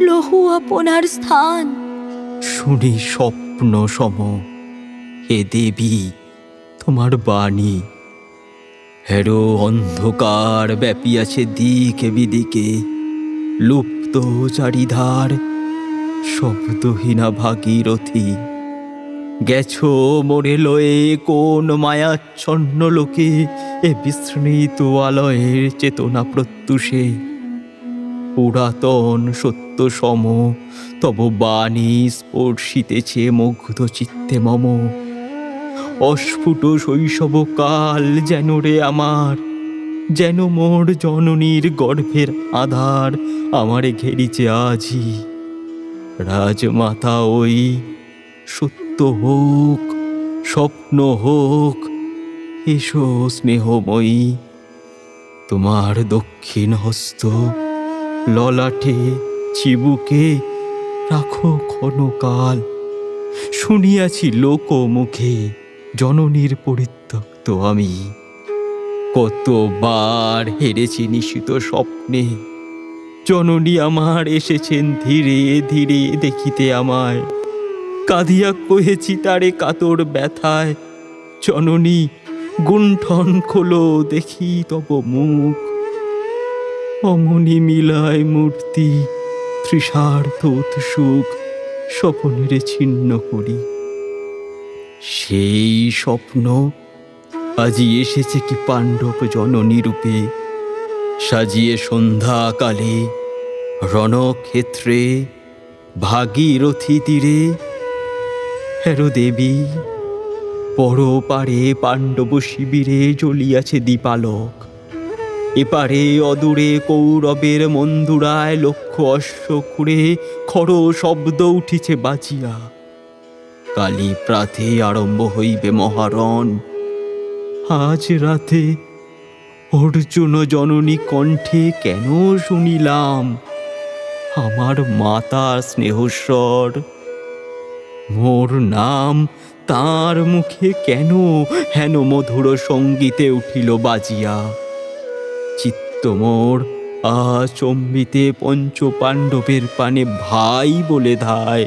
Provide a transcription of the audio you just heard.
লহু আপনার স্থান। শুনি স্বপ্ন সম। হে দেবী, তোমার বাণী। হেরো অন্ধকার ব্যাপিয়াছে দিকে বিদিকে। লুপ্ত চারিধার শব্দহীনা ভাগীরথী। গেছো মোরে লয়ে কোন মায়াচ্ছন্ন লোকে। এ বিস্মৃত আলয়ের চেতনা প্রত্যুষে। পুরাতন সত্য সম তব বাণী স্পর্শিতেছে মুগ্ধ চিত্তে মম। অস্ফুট শৈশব কাল যেন রে আমার, যেন মোর জননীর গর্ভের আধার আমারে ঘেরিছে আজি। রাজমাতা ওই সত্য হোক, স্বপ্ন হোক, এসো স্নেহময়ী, তোমার দক্ষিণ হস্ত ললাটে চিবুকে রাখো ক্ষণকাল। শুনিয়াছি লোক মুখে জননীর পরিত্যক্ত আমি। কতবার হেরেছি নিশিত স্বপ্নে। জননী আমার এসেছেন ধীরে ধীরে দেখিতে আমায়। কাঁদিয়া কহেছি তারে কাতর ব্যথায়। জননী গুণ্ঠন খোলো, দেখি তব মুখ। অমনি মিলায় মূর্তি তৃষার্থ সুখ স্বপনের ছিন্ন করি। সেই স্বপ্ন আজি এসেছে কি পাণ্ডব জননী রূপে? সাজিয়ে সন্ধ্যাকালে রণক্ষেত্রে, ভাগীরথী তীরে। হেরো দেবী পরপারে পাণ্ডব শিবিরে জ্বলিয়াছে দীপালক। এপারে অদূরে কৌরবের মন্দুরায় লক্ষ্য অশ্ব খুঁড়ে খড় শব্দ উঠিছে বাজিয়া। কালী প্রাতে আরম্ভ হইবে মহারণ। আজ রাতে অর্জুন জননী কণ্ঠে কেন শুনিলাম? আমার মাতা স্নেহস্বর, মোর নাম তার মুখে কেন হেন মধুর সঙ্গীতে উঠিল বাজিয়া? চিত্ত আ আচম্বিতে পঞ্চ পাণ্ডবের পানে ভাই বলে ধায়।